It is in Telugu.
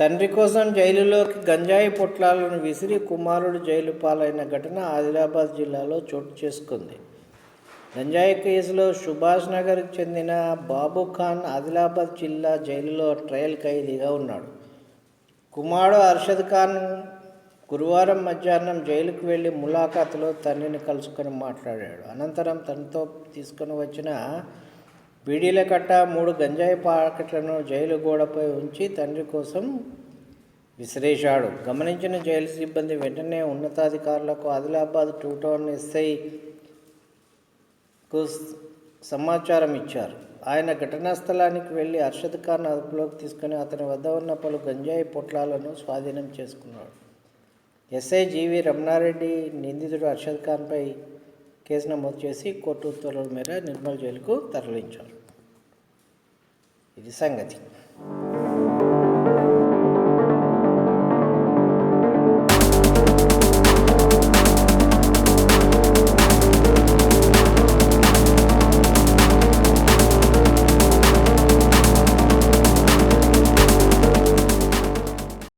తండ్రి కోసం జైలులోకి గంజాయి పొట్లాలను విసిరి కుమారుడు జైలు పాలైన ఘటన ఆదిలాబాద్ జిల్లాలో చోటు చేసుకుంది. గంజాయి కేసులో సుభాష్ నగర్కి చెందిన బాబు ఖాన్ ఆదిలాబాద్ జిల్లా జైలులో ట్రయల్ ఖైదీగా ఉన్నాడు. కుమారుడు అర్షద్ ఖాన్ గురువారం మధ్యాహ్నం జైలుకు వెళ్ళి ములాఖాతులో తండ్రిని కలుసుకొని మాట్లాడాడు. అనంతరం తనతో తీసుకొని వచ్చిన బీడీల కట్ట మూడు గంజాయి పాకెట్లను జైలు గోడపై ఉంచి తండ్రి కోసం విసిరేశాడు. గమనించిన జైలు సిబ్బంది వెంటనే ఉన్నతాధికారులకు ఆదిలాబాద్ టూ టౌన్ ఎస్ఐకు సమాచారం ఇచ్చారు. ఆయన ఘటనా స్థలానికి వెళ్ళి అర్షద్ ఖాన్ అదుపులోకి తీసుకుని అతని వద్ద ఉన్న పలు గంజాయి పొట్లాలను స్వాధీనం చేసుకున్నాడు. ఎస్ఐ జీవి రమణారెడ్డి నిందితుడు అర్షద్ ఖాన్పై కేసు నమోదు చేసి కోర్టు ఉత్తర్వుల మేర నిర్మల్ జైలుకు తరలించారు. ഇത് സംഗതി.